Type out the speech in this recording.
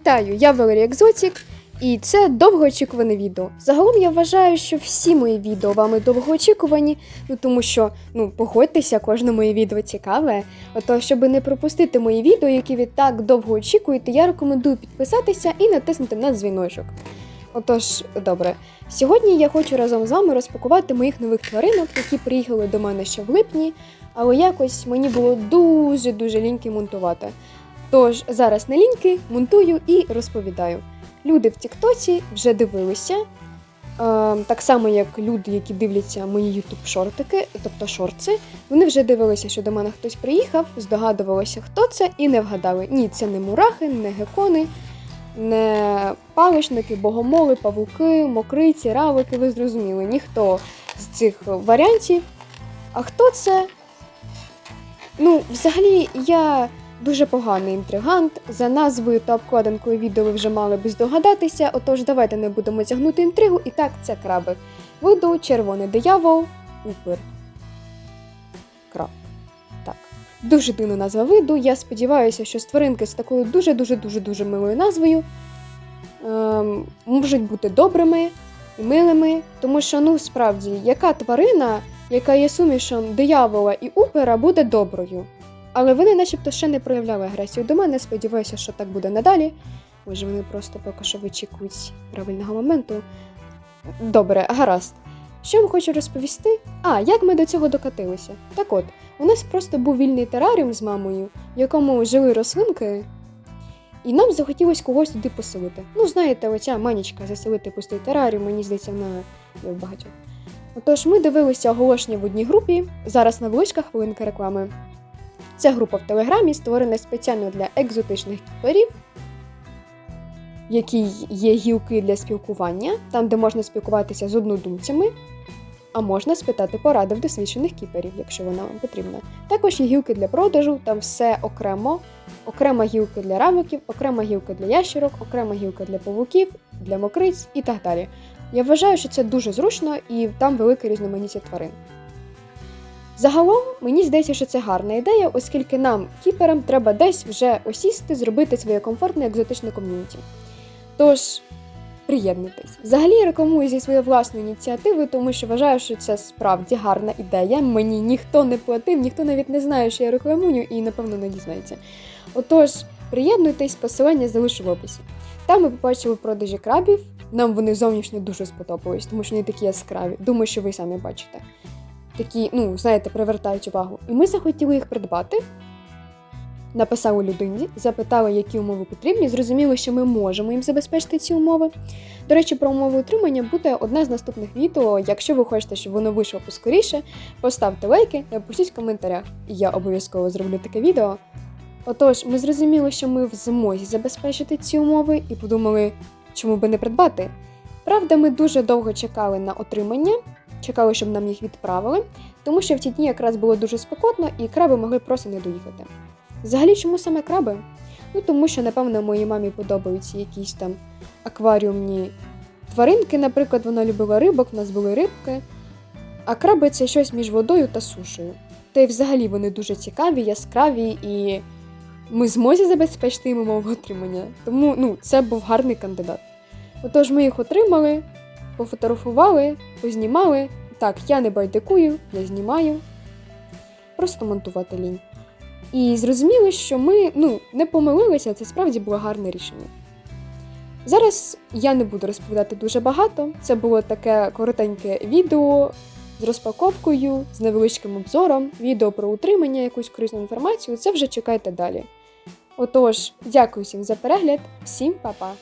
Вітаю, я Валерія Екзотік, і це довгоочікуване відео. Загалом я вважаю, що всі мої відео вами довгоочікувані, ну тому що, ну, погодьтеся, кожне моє відео цікаве. Ото, щоб не пропустити мої відео, які ви так довго очікуєте, я рекомендую підписатися і натиснути на дзвіночок. Отож, добре. Сьогодні я хочу разом з вами розпакувати моїх нових тваринок, які приїхали до мене ще в липні, але якось мені було дуже-дуже ліньки монтувати. Тож зараз не ліньки, монтую і розповідаю. Люди в Тіктоці вже дивилися, е, так само як люди, які дивляться мої ютуб шортики, тобто шорти, вони вже дивилися, що до мене хтось приїхав, здогадувалися, хто це, і не вгадали. Ні, це не мурахи, не гекони, не паличники, богомоли, павуки, мокриці, равики, ви зрозуміли, ніхто з цих варіантів. А хто це? Ну, взагалі, я дуже поганий інтригант. За назвою та обкладинкою відео ви вже мали би здогадатися, отож давайте не будемо тягнути інтригу. І так, це краби. Виду червоний диявол, упир. Краб. Дуже дивна назва виду. Я сподіваюся, що тваринки з такою дуже-дуже-дуже-дуже милою назвою ем, можуть бути добрими і милими, тому що, ну, справді, яка тварина, яка є сумішем диявола і упера, буде доброю. Але вони начебто ще не проявляли агресію до мене. Сподіваюся, що так буде надалі. Може, вони просто поки що вичікують правильного моменту. Добре, гаразд. Що вам хочу розповісти? А, як ми до цього докатилися? Так от, у нас просто був вільний тераріум з мамою, в якому жили рослинки, і нам захотілося когось туди поселити. Ну, знаєте, оця манічка заселити пустий тераріум, мені здається, вона є в багатьох. Отож, ми дивилися оголошення в одній групі, зараз на хвилинка реклами. Це група в Телеграмі, створена спеціально для екзотичних кіперів, в якій є гілки для спілкування, там, де можна спілкуватися з однодумцями, а можна спитати поради в досвідчених кіперів, якщо вона вам потрібна. Також є гілки для продажу, там все окремо. Окрема гілка для равиків, окрема гілка для ящерок, окрема гілка для павуків, для мокриць і так далі. Я вважаю, що це дуже зручно і там велике різноманіття тварин. Загалом, мені здається, що це гарна ідея, оскільки нам, кіперам, треба десь вже осісти, зробити своє комфортне екзотичне ком'юніті. Тож, приєднуйтесь. Взагалі рекламую зі своєї власної ініціативи, тому що вважаю, що це справді гарна ідея. Мені ніхто не платив, ніхто навіть не знає, що я рекламую, і напевно не дізнається. Отож, приєднуйтесь, посилання залишу в описі. Там ми побачили продажі крабів. Нам вони зовнішньо дуже сподобались, тому що вони такі яскраві. Думаю, що ви самі бачите такі, ну, знаєте, привертають увагу. І ми захотіли їх придбати. Написали людині, запитали, які умови потрібні. Зрозуміли, що ми можемо їм забезпечити ці умови. До речі, про умови утримання буде одне з наступних відео. Якщо ви хочете, щоб воно вийшло поскоріше, поставте лайки, напишіть в коментарях, і я обов'язково зроблю таке відео. Отож, ми зрозуміли, що ми в змозі забезпечити ці умови і подумали, чому би не придбати. Правда, ми дуже довго чекали на отримання, чекали, щоб нам їх відправили, тому що в ті дні якраз було дуже спекотно і краби могли просто не доїхати. Взагалі, чому саме краби? Ну тому що, напевно, моїй мамі подобаються якісь там акваріумні тваринки. Наприклад, вона любила рибок, в нас були рибки. А краби це щось між водою та сушею. Та й взагалі вони дуже цікаві, яскраві, і ми змозі забезпечити умови отримання. Тому ну, це був гарний кандидат. Отож, ми їх отримали, пофотографували, познімали. Так, я не байдикую, я знімаю. Просто монтувати лінь. І зрозуміли, що ми ну, не помилилися, це справді було гарне рішення. Зараз я не буду розповідати дуже багато. Це було таке коротеньке відео з розпаковкою, з невеличким обзором, відео про утримання, якусь корисну інформацію. Це вже чекайте далі. Отож, дякую всім за перегляд, всім па-па!